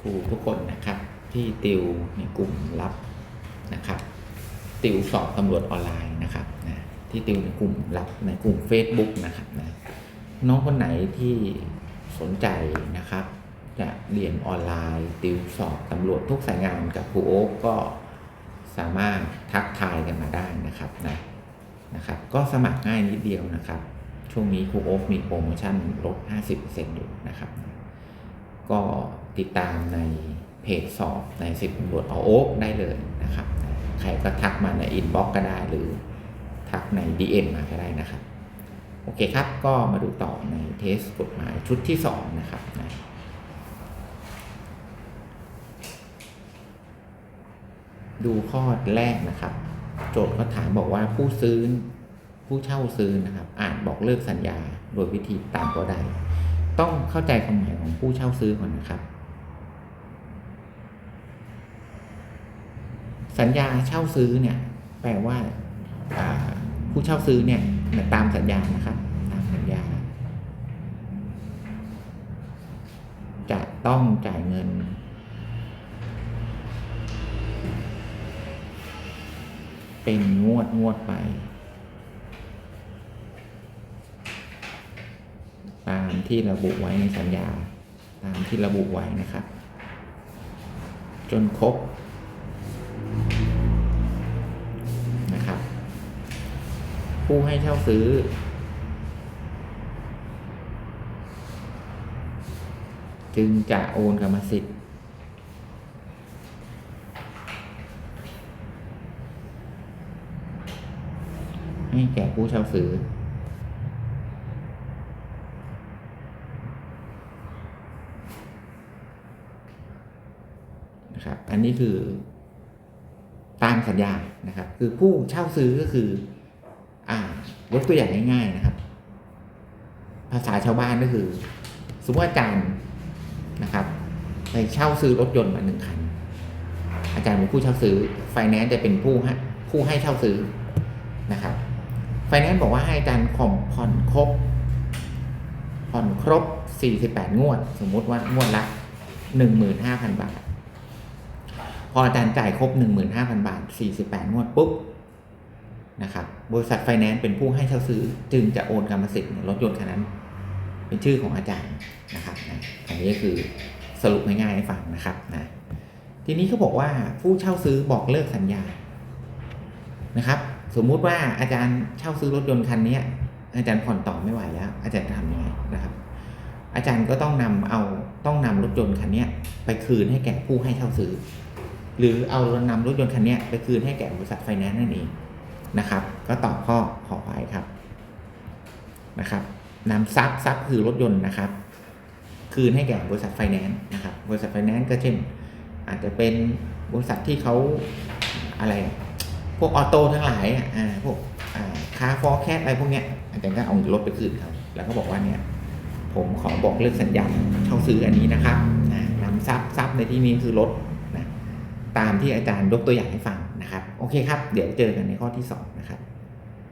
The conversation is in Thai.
ครูทุกคนนะครับ ที่ติวในกลุ่มลับนะครับ ติวสอบตำรวจออนไลน์นะครับนะที่ติวในกลุ่มลับในกลุ่ม Facebook นะครับนะน้องคนไหนที่สนใจนะครับ จะเรียนออนไลน์ ติวสอบตำรวจทุกสายงานกับครูโอ๊กก็สามารถทักทายกันมาได้นะครับนะนะครับ ก็สมัครง่ายนิดเดียวนะครับ ช่วงนี้ครูโอ๊กมีโปรโมชั่นลด 50%อยู่นะครับ ก็ติดตามในเพจสอบในสิบตำรวจเอาโอ๊กได้เลยนะครับ ใครก็ทักมาในอินบ็อกก็ได้หรือทักใน DM มาก็ได้นะครับ โอเคครับก็มาดูต่อในเทสกฎหมายชุดที่ 2 นะครับนะดูข้อแรกนะครับ โจทย์เขาถามบอกว่าผู้ซื้อผู้เช่าซื้อนะครับ อานบอกเลิกสัญญาโดยวิธีตามก็ได้ ต้องเข้าใจความหมายของผู้เช่าซื้อก่อนนะครับ สัญญาเช่าซื้อเนี่ย แปลว่าผู้เช่าซื้อเนี่ยตามสัญญานะครับ ตามสัญญา จะต้องจ่ายเงิน เป็นงวดงวดไป ตาม ที่ระบุไว้ในสัญญา ตามที่ระบุไว้นะครับ จนครบนะครับ ผู้ให้เช่าซื้อ จึงจะโอนกรรมสิทธิ์ให้แก่ผู้เช่าซื้อ นะครับ อันนี้คือตามสัญญานะครับ คือผู้เช่าซื้อก็คือ อ่ายกตัวอย่างง่ายๆนะครับ ภาษาชาวบ้านก็คือ สมมติว่าอาจารย์นะครับไปเช่าซื้อรถยนต์มาหนึ่งคัน อาจารย์เป็นผู้เช่าซื้อ ไฟแนนซ์จะเป็นผู้ให้ผู้ให้เช่าซื้อนะครับ ไฟแนนซ์บอกว่าให้อาจารย์ผ่อนผ่อนครบ ผ่อนครบ 48 งวด สมมุติว่างวดละ 15,000 บาท พออาจารย์จ่ายครบ 15,000 บาท 48 งวดปุ๊บนะครับบริษัทไฟแนนซ์เป็นผู้ให้เช่าซื้อ จึงจะโอนกรรมสิทธิ์รถยนต์คันนั้น เป็นชื่อของอาจารย์นะครับนะอันนี้ก็คือสรุปง่ายๆให้ฟังนะครับนะทีนี้เขาบอกว่าผู้เช่าซื้อบอกเลิกสัญญานะครับ สมมุติว่าอาจารย์เช่าซื้อรถยนต์คันนี้อาจารย์ผ่อนต่อไม่ไหวแล้ว อาจารย์จะทำยังไงนะครับ อาจารย์ก็ต้องนำเอาต้องนำรถยนต์คันนี้ไปคืนให้แก่ผู้ให้เช่าซื้อ หรือเอานำรถยนต์คันนี้ไปคืนให้แก่บริษัทไฟแนนซ์นั่นเองนะครับ ก็ตอบข้อขอไปครับนะครับนำทรัพย์ทรัพย์คือรถยนต์นะครับ คืนให้แก่บริษัทไฟแนนซ์นะครับ บริษัทไฟแนนซ์ก็เช่น อาจจะเป็นบริษัทที่เขาอะไร พวกออโต้ทั้งหลายอ่าพวกอ่าคาฟอร์แคสอะไรพวกเนี้ยอาจารย์ก็เอารถไปคืนเขาแล้วก็บอกว่าเนี่ยผมขอบอกเลิกสัญญาเช่าซื้ออันนี้นะครับนำทรัพย์ทรัพย์ในที่นี้คือรถ ตามที่อาจารย์ยกตัวอย่างให้ฟังนะครับ โอเคครับ เดี๋ยวเจอกันในข้อที่ 2 นะครับ